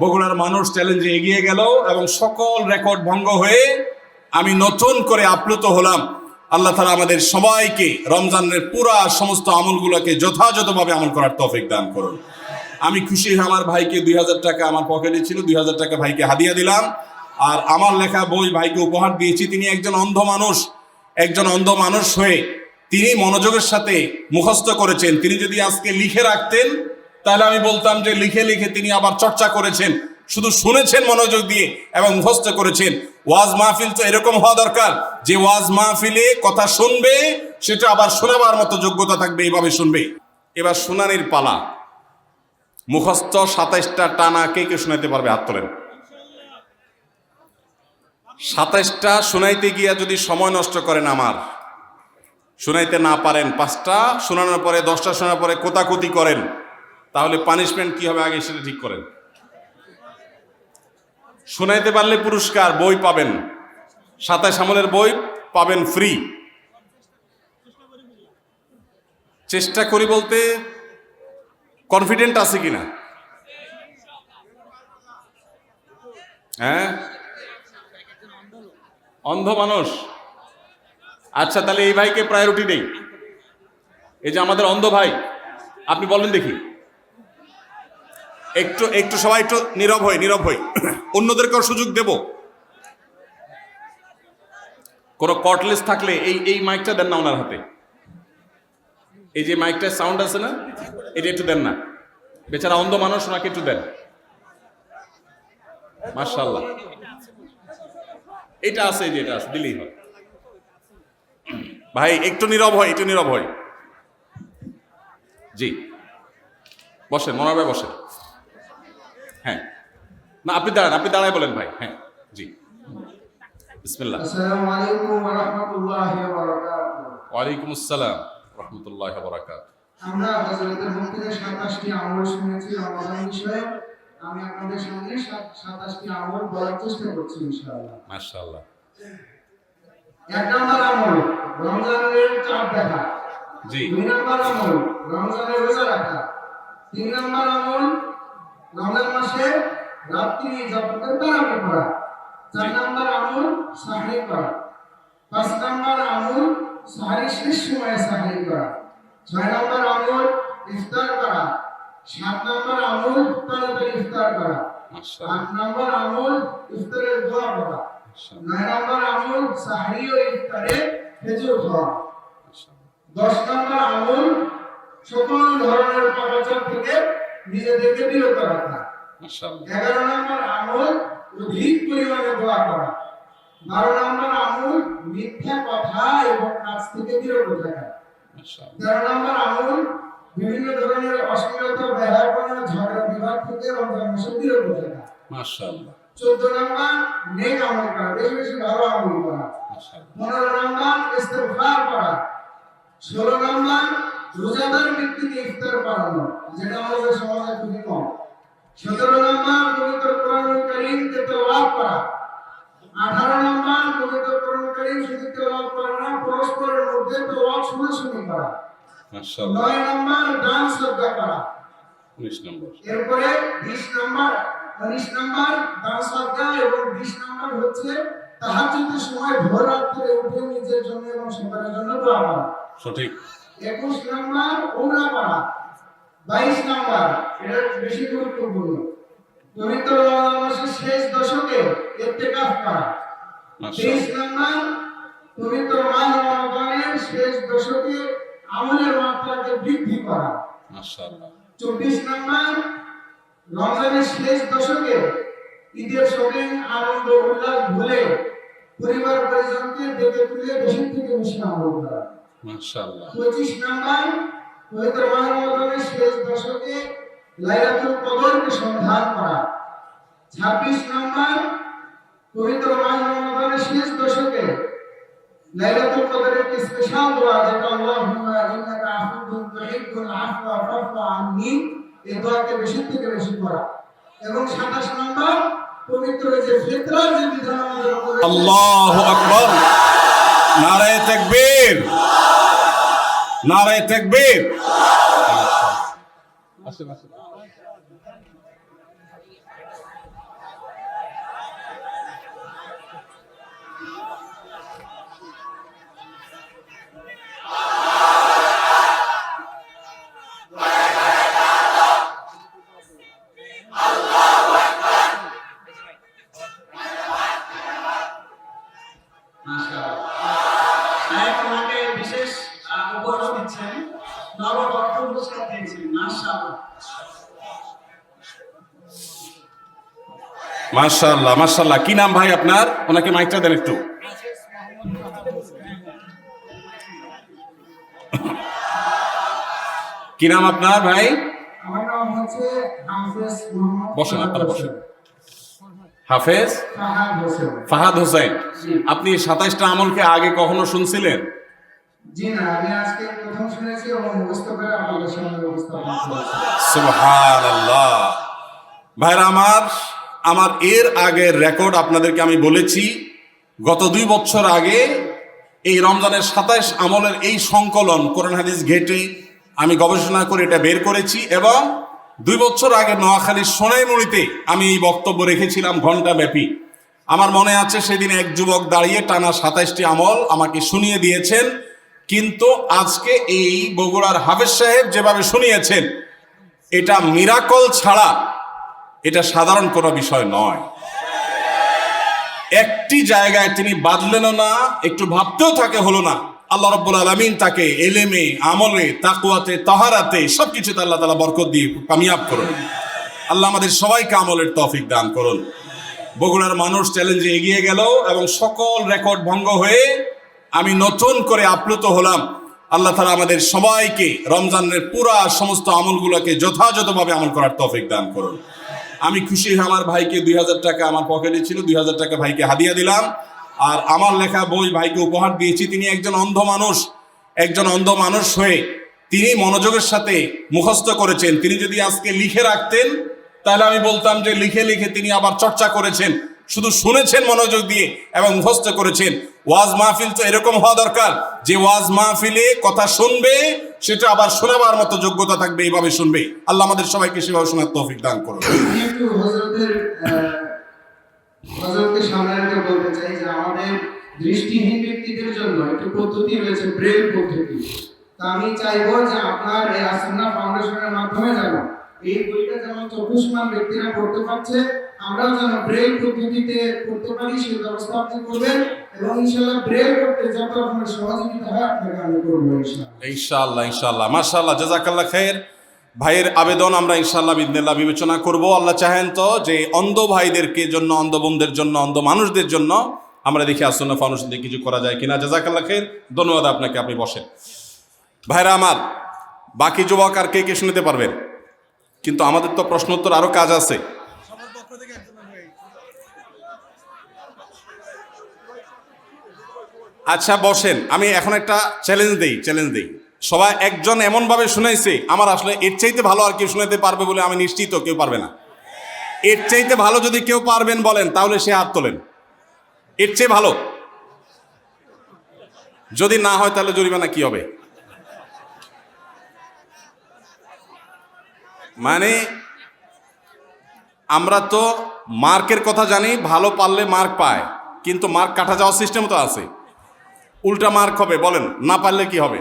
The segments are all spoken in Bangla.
বগুড়ার মানুষ চ্যালেঞ্জে এগিয়ে গেল এবং সকল রেকর্ড ভঙ্গ হয়ে আমি নতুন করে আপ্লুত হলাম। আল্লাহ তালা আমাদের সবাইকে রমজানের পুরা সমস্ত আমলগুলোকে যথাযথভাবে আমল করার তৌফিক দান করুন। আমি খুশি হয়ে আমার ভাইকে দুই হাজার টাকা আমার পকেটে ছিল, দুই হাজার টাকা ভাইকে হাদিয়া দিলাম। আর আমার লেখা বই ভাইকে উপহার দিয়েছি। তিনি একজন অন্ধ মানুষ, একজন অন্ধ মানুষ হয়ে তিনি মনোযোগের সাথে মুখস্থ করেছেন। তিনি যদি আজকে লিখে রাখতেন তাহলে আমি বলতাম যে লিখে লিখে তিনি আবার চর্চা করেছেন, শুধু শুনেছেন মনোযোগ দিয়ে এবং মুখস্থ করেছেন। ওয়াজ মাহফিল তো এরকম হওয়া দরকার যে ওয়াজ মাহফিলে কথা শুনবে, সেটা আবার শোনাবার মতো যোগ্যতা থাকবে এইভাবে শুনবে। এবার শুনানির পালা। মুখস্থ সাতাইশটা টানা কে কে শোনাইতে পারবে? হাত তোলেন। সাতাইশটা শোনাইতে গিয়া যদি সময় নষ্ট করেন আমার, শোনাইতে না পারেন পাঁচটা, শোনানোর পরে দশটা শোনার পরে কোতাকুতি করেন তাহলে পানিশমেন্ট কি হবে আগে সেটা ঠিক করেন। শোনাইতে পারলে পুরস্কার, বই পাবেন। সাতাইশ আমলের বই পাবেন ফ্রি চেষ্টা করি বলতে কনফিডেন্ট আছে কিনা? হ্যাঁ? অন্ধ মানুষ। আচ্ছা তাহলে এই ভাইকে প্রায়োরিটি নেই। এই যে আমাদের অন্ধ ভাই, আপনি বলেন দেখি। একটু একটু সবাই একটু নীরব হই নীরব হই। অন্যদেরকেও সুযোগ দেব। কোনো কটলেস থাকলে এই এই মাইকটা দেন না ওনার হাতে। এই যে মাইকটার সাউন্ড আছে না, এটা একটু দেন না। বেচারা অন্ধ মানুষ, ওনাকে একটু দেন। মার্শাল্লাহ এটা আছে যে এটা আছে, দিলেই হয়। ভাই, একটু নীরব হয় একটু নীরব হয় জি। বসেন মনোর ভাই বসেন। হ্যাঁ। না আপনি দাঁড়ান আপনি দাঁড়ায় বলেন ভাই হ্যাঁ জি। বিসমিল্লাহ। আসসালামু আলাইকুম ওয়া রাহমাতুল্লাহি ওয়া বারাকাতুহু ওয়ালাইকুম আসসালাম রহমতুল্লাহ বরাকাত আমরা হযরতের মুখ 27টি আমল শুনেছি রমাদান বিষয়ে। আমি আপনাদের সামনে 27টি আমল বলার চেষ্টা করছি ইনশাআল্লাহ। মাশাআল্লাহ। এক নম্বর আমল রমজানের চাঁদ দেখা। জি। দুই নম্বর আমল রমজানের রোজা রাখা। তিন নম্বর আমল রমজান মাসে রাত্রি জাতকের তারাবি করা চার নম্বর আমল সাহরি করা পাঁচ নম্বর আমল সাহরি শেষ সময়ে সাহরি করা ছয় নম্বর আমল ইফতার করা সাত নম্বর আমল তাড়াতাড়ি ইফতার করা আট নম্বর আমল ইফতারের দোয়া করা নয় নম্বর আমল সাহরি ও ইফতারে খেজুর খাওয়া দশ নম্বর আমল সকল ধরনের পাপাচার থেকে নিজেদেরকে বিরত রাখা। এগারো নম্বর আমল অধিক পরিমাণে দোয়া করা। বারো নম্বর আমল মিথ্যা কথা এবং কাজ থেকে বিরত থাকা। তেরো নম্বর আমল বিভিন্ন ধরনের অশ্লীলতা ব্যবহার ঝগড়া বিবাদ থেকে রমজান মাসে বিরত থাকা। মাশাআল্লাহ। চোদ্দ নম্বর নেক আমল করা বেশি বেশি ভালো আমল করা। পনেরো নম্বর ইস্তেগফার করা। ষোলো নম্বর রোজাদার ব্যক্তিকে ইফতার করানো যেটা আমাদের সমাজে খুবই কম। সতেরো নম্বর পবিত্র কোরআন করিম তেলাওয়াত করা। আঠারো নম্বর পবিত্র কোরআন করিম শুধু তেলাওয়াত করা না পরস্পরের মধ্যে তেলাওয়াত শোনাশুনি করা। নয় নম্বর দান শ্রদ্ধা করা। 19 নম্বর। এরপরে বিশ নম্বর উনিশ নম্বর দান শ্রদ্ধা এবং বিশ নম্বর হচ্ছে তাহাজ্জুদের সময় ভোর রাত্রে উঠে নিজের জন্য এবং সবার জন্য দোয়া করা। সঠিক। একুশ নাম্বার উমরা করা বাইশ নম্বর এটা বেশি গুরুত্বপূর্ণ। পবিত্র মাসের শেষ দশকে ইত্তেকাফ করা তেইশ মাশাআল্লাহ নম্বর পবিত্র মাহ রমজানের শেষ দশকে আমলের মাত্রাকে বৃদ্ধি করা চব্বিশ নম্বর রমজানের শেষ দশকে ঈদের শপিং আনন্দ উল্লাস ভুলে পরিবার পরিজনকে ডেকে তুলে বেশি থেকে বেশি আমল করা মাশাআল্লাহ পঁচিশ নম্বর পবিত্র মাহ রমজানের শেষ দশকে লাইলাতুল কদরকে সন্ধান করা। ছাব্বিশ নম্বর পবিত্র মাহ রমজানের শেষ দশকে লাইলাতুল কদরের একটি স্পেশাল দোয়া যেটা আল্লাহুম্মা ইন্নাকা আফুউন তুহিব্বুল আফওয়া ফাফু আন্নি এই দোয়াকে বেশি থেকে বেশি করা এবং 27 নম্বর পবিত্র যে ফিতরার যে বিধান আমাদের আল্লাহু আকবার। নারায়ে তাকবীর। নারায় থাকবীর Namaskar. মাশাল্লাহ মাশাল্লাহ কি নাম ভাই আপনার? ওনাকে মাইকটা দেন একটু। কি নাম আপনার ভাই? বসেন, ফাহাদ আপনারা বসেন। হাফেজ? ফাহাদ হোসেন। আপনি সাতাইশটা আমলকে আগে কখনো শুনছিলেন? ভাইরা আমার আমার এর আগের রেকর্ড আপনাদেরকে আমি বলেছি, গত দুই বছর আগে এই রমজানের সাতাইশ আমলের এই সংকলন কোরআন হাদিস ঘেটে আমি গবেষণা করে এটা বের করেছি এবং দুই বছর আগে নোয়াখালীর সোনাইমুড়িতে আমি এই বক্তব্য রেখেছিলাম ঘণ্টা ব্যাপী আমার মনে আছে সেদিন এক যুবক দাঁড়িয়ে টানা সাতাইশটি আমল আমাকে শুনিয়ে দিয়েছেন, কিন্তু আজকে এই বগুড়ার হাফেজ সাহেব যেভাবে শুনিয়েছেন, এটা মিরাকল ছাড়া এটা সাধারণ কোনো বিষয় নয়। একটি জায়গায় তিনি বাদলেনও না, একটু ভাবতেও থাকে হলো না। আল্লাহ রব্বুল আলমিন তাকে এলেমে, আমলে তাকুয়াতে তাহারাতে সব সবকিছুতে আল্লাহ তালা বরকত দিয়ে কামিয়াব করুন। আল্লাহ আমাদের সবাইকে আমলের তৌফিক দান করুন। বগুড়ার মানুষ চ্যালেঞ্জে এগিয়ে গেল এবং সকল রেকর্ড ভঙ্গ হয়ে আমি নতুন করে আপ্লুত হলাম। আল্লাহ তালা আমাদের সবাইকে রমজানের পুরা সমস্ত আমলগুলোকে যথাযথভাবে আমল করার তৌফিক দান করুন। আমি খুশি আমার ভাইকে দুই হাজার টাকা আমার পকেটে ছিল, দুই হাজার টাকা ভাইকে হাদিয়া দিলাম। আর আমার লেখা বই ভাইকে উপহার দিয়েছি, তিনি একজন অন্ধ মানুষ, একজন অন্ধ মানুষ হয়ে তিনি মনোযোগের সাথে মুখস্থ করেছেন। তিনি যদি আজকে লিখে রাখতেন, তাহলে আমি বলতাম যে লিখে লিখে তিনি আবার চর্চা করেছেন, শুধু শুনেছেন মনোযোগ দিয়ে এবং মুখস্থ করেছেন। ওয়াজ মাহফিল তো এরকম হওয়া দরকার, যে ওয়াজ মাহফিলে কথা শুনবে সেটা আবার শোনাবার মতো যোগ্যতা থাকবে, এইভাবে শুনবে। আল্লাহ আমাদের সবাইকে সেভাবে শোনার তৌফিক দান করুন। হজরতকে সামনে বলতে চাই যে আমাদের দৃষ্টিহীন জন্য একটি পদ্ধতি রয়েছে তা আমি চাইব যে আপনার এই আসন্না ফাউন্ডেশনের মাধ্যমে যেন এই বইটা যেমন চক্ষুষ্মান ব্যক্তিরা পড়তে পারছে, আমরাও যেন ব্রেল পদ্ধতিতে পড়তে পারি, সেই ব্যবস্থা আপনি করবেন এবং ইনশাল্লাহ ব্রেল করতে যত রকমের সহযোগিতা হয় আপনাকে আমি করব ইনশাল্লাহ মাশাআল্লাহ জাজাকাল্লাহ খায়ের ভাইয়ের আবেদন আমরা ইনশাআল্লাহ বিদিনাল্লাহ বিবেচনা করব। আল্লাহ চাহেন তো যে অন্ধ ভাইদেরকে জন্য, অন্ধ বোনদের জন্য, অন্ধ মানুষদের জন্য আমরা দেখি আসন্ন ফাউন্ডেশন দিয়ে কিছু করা যায় কিনা। জাজাকাল্লাহ খায়ের ধন্যবাদ আপনাকে, আপনি বসেন। ভাইরা আমার, বাকি যুবক আর কে কে শুনতে পারবেন? কিন্তু আমাদের তো প্রশ্নোত্তর আরও কাজ আছে। আচ্ছা বসেন। আমি এখন একটা চ্যালেঞ্জ দেই চ্যালেঞ্জ দেই। সবাই একজন এমনভাবে শুনাইছে, আমার আসলে এর চাইতে ভালো আর কেউ শুনাইতে পারবে বলে আমি নিশ্চিত, কেউ পারবে না। এর চাইতে ভালো যদি কেউ পারবেন বলেন, তাহলে সে হাত তোলেন। এর চেয়ে ভালো। যদি না হয় তাহলে জরিমানা কি হবে? মানে আমরা তো মার্কের কথা জানি, ভালো পারলে মার্ক পায়, কিন্তু মার্ক কাটা যাওয়ার সিস্টেম তো আছে। উল্টা মার্ক হবে, বলেন, না পারলে কি হবে?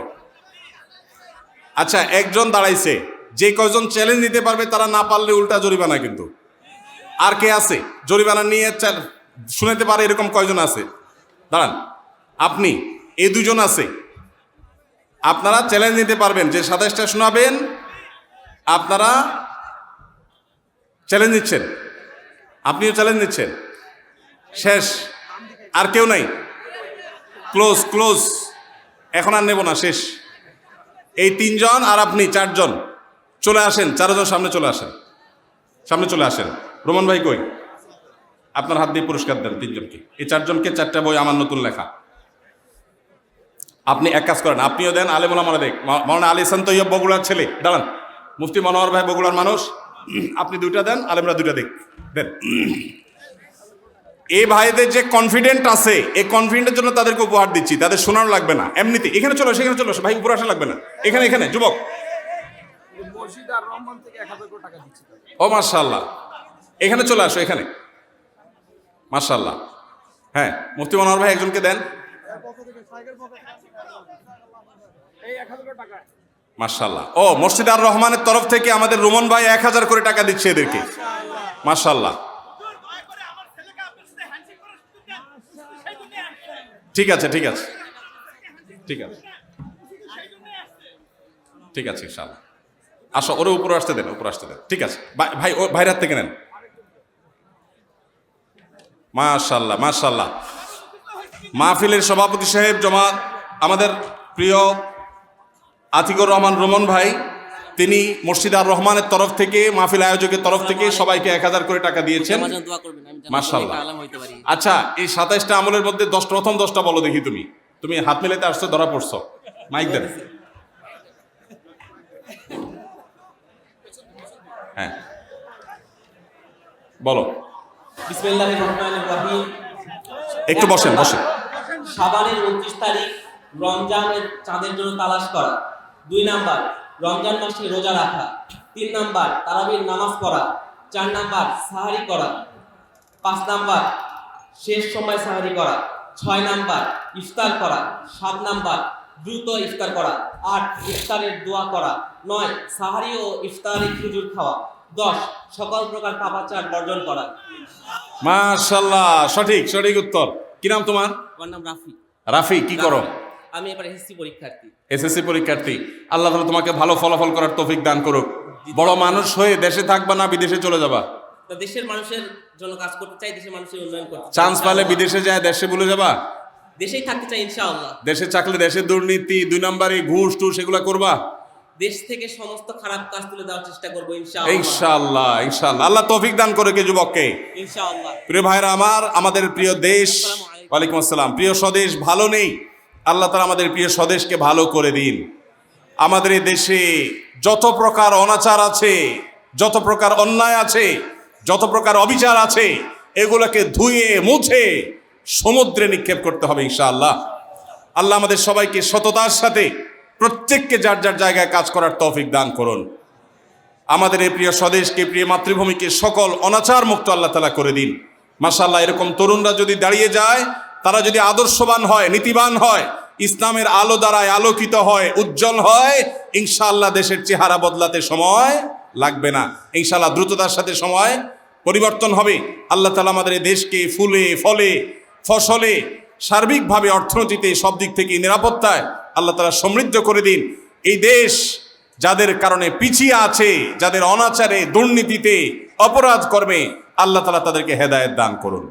আচ্ছা একজন দাঁড়াইছে, যে কয়জন চ্যালেঞ্জ নিতে পারবে তারা না পারলে উল্টা জরিমানা কিন্তু। আর কে আছে? জরিমানা নিয়ে শুনাতে পারে এরকম কয়জন আছে। দাঁড়ান, আপনি এই দুজন আছে। আপনারা চ্যালেঞ্জ নিতে পারবেন, যে সাতাশটা শোনাবেন আপনারা চ্যালেঞ্জ নিচ্ছেন। আপনিও চ্যালেঞ্জ নিচ্ছেন। শেষ। আর কেউ নাই। ক্লোজ ক্লোজ এখন আর নেব না, শেষ। এই তিনজন আর আপনি চারজন। চলে আসেন, চারজন সামনে চলে আসেন। সামনে চলে আসেন। রোমান ভাই কই? আপনার হাত দিয়ে পুরস্কার দেন তিনজনকে। এই চারজনকে চারটা বই আমার নতুন লেখা। আপনি এক কাজ করেন, আপনিও দেন, আলেমুল আমার দেখ। মৌলানা আলী সান তৈয়ব বগুড়ার ছেলে। দাঁড়ান। মুফতি মনোহর ভাই বগুড়ার মানুষ আপনি দুইটা দেন আলেমরা দুইটা দেখ দেন। এই ভাইদের যে কনফিডেন্ট আছে এই কনফিডেন্টের জন্য তাদেরকে উপহার দিচ্ছি তাদের শোনানো লাগবে না এমনিতে এখানে চলো সেখানে চলো ভাই উপরে আসা লাগবে না। এখানে এখানে যুবক। ও মার্শাল্লাহ এখানে চলে আসো এখানে। মার্শাল্লাহ হ্যাঁ মুফতি মনোহর ভাই একজনকে দেন। এই এক হাজার টাকা। মার্শাল্লাহ ও মসজিদ আর রহমানের তরফ থেকে আমাদের রোমন ভাই এক হাজার করে টাকা দিচ্ছে এদেরকে। মার্শাল্লাহ ঠিক আছে ঠিক আছে। ঠিক আছে। ঠিক আছে ইনশাল্লাহ আসো ওরে উপরে আসতে দেন উপরে আসতে দেন। ঠিক আছে। ভাই- ভাই ও ভাইরাত থেকে নেন। মাশাল্লাহ মাশাল্লাহ মাহফিলের সভাপতি সাহেব জমাত আমাদের প্রিয় আতিকুর রহমান রোমন ভাই তিনি মসজিদ আর রহমানের তরফ থেকে মাহফিল আয়োজকের তরফ থেকে সবাইকে এক হাজার করে টাকা দিয়েছেন। আমার জন্য দোয়া করবেন আমি যেন মাশাআল্লাহ। অনেক আলেম হইতে পারি। আচ্ছা এই সাতাইশটা আমলের মধ্যে দশ প্রথম দশটা বলো দেখি তুমি। তুমি হাত মেলাতে আসছো ধরা পড়ছো। মাইক দেন। হ্যাঁ। বলো। বিসমিল্লাহির রহমানির রহিম। একটু বসেন বসেন। শাবানের উনত্রিশ তারিখ রমজানের চাঁদের জন্য তালাশ করা। দুই নাম্বার রমজান মাসে রোজা রাখা। তিন নাম্বার তারাবির নামাজ পড়া। চার নাম্বার সাহারি করা। পাঁচ নাম্বার শেষ সময় সাহারি করা। ছয় নাম্বার ইফতার করা। সাত নাম্বার দ্রুত ইফতার করা। আট ইফতারের দোয়া করা। নয় সাহারি ও ইফতারি খেজুর খাওয়া। দশ সকল প্রকার পাপাচার বর্জন করা। মাশাল্লাহ সঠিক সঠিক উত্তর। কি নাম তোমার? আমার নাম রাফি। রাফি কি করো? আমি এবার এসএসসি পরীক্ষার্থী। এসএসসি পরীক্ষার্থী। আল্লাহ তাআলা তোমাকে ভালো ফলাফল করার তৌফিক দান করুক। বড় মানুষ হয়ে দেশে থাকবা না বিদেশে চলে যাবা। দেশের মানুষের জন্য কাজ করতে চাই দেশের মানুষের উন্নয়ন করতে চান্স পালে বিদেশে যায় দেশে ভুলে যাবা? দেশেই থাকতে চাই ইনশাআল্লাহ। দেশে চাকলে দেশে দুর্নীতি দুই নাম্বারে ঘুষ টুস এগুলা করবা? দেশ থেকে সমস্ত খারাপ কাজ তুলে দেওয়ার চেষ্টা করব ইনশাআল্লাহ। ইনশাআল্লাহ ইনশাআল্লাহ। আল্লাহ তৌফিক দান করে কে যুবককে। ইনশাআল্লাহ। প্রিয় ভাইরা আমার আমাদের প্রিয় দেশ ওয়ালাইকুম আসসালাম। প্রিয় স্বদেশ ভালো নেই। আল্লাহ তালা আমাদের প্রিয় স্বদেশকে ভালো করে দিন। আমাদের দেশে যত প্রকার অনাচার আছে, যত প্রকার অন্যায় আছে, যত প্রকার অবিচার আছে, এগুলোকে ধুয়ে, মুছে সমুদ্রে নিক্ষেপ করতে হবে ইনশাআল্লাহ। আল্লাহ আমাদের সবাইকে সততার সাথে প্রত্যেককে যার যার জায়গায় কাজ করার তৌফিক দান করুন। আমাদের এই প্রিয় স্বদেশকে, প্রিয় মাতৃভূমিকে সকল অনাচার মুক্ত আল্লাহ তালা করে দিন। মাসাল্লাহ এরকম তরুণরা যদি দাঁড়িয়ে যায় তারা যদি আদর্শবান হয়, নীতিবান হয়, ইসলামের আলো দ্বারায় আলোকিত হয়, উজ্জ্বল হয়, ইনশাআল্লাহ দেশের চেহারা বদলাতে সময় লাগবে না। ইনশাআল্লাহ দ্রুততার সাথে সময় পরিবর্তন হবে। আল্লাহ তালা আমাদের দেশকে ফুলে, ফলে, ফসলে, সার্বিকভাবে অর্থনীতিতে সব দিক থেকে নিরাপত্তায় আল্লাহ তালা সমৃদ্ধ করে দিন। এই দেশ যাদের কারণে পিছিয়ে আছে, যাদের অনাচারে, দুর্নীতিতে অপরাধ কর্মে আল্লাহ তালা তাদেরকে হেদায়েত দান করুন।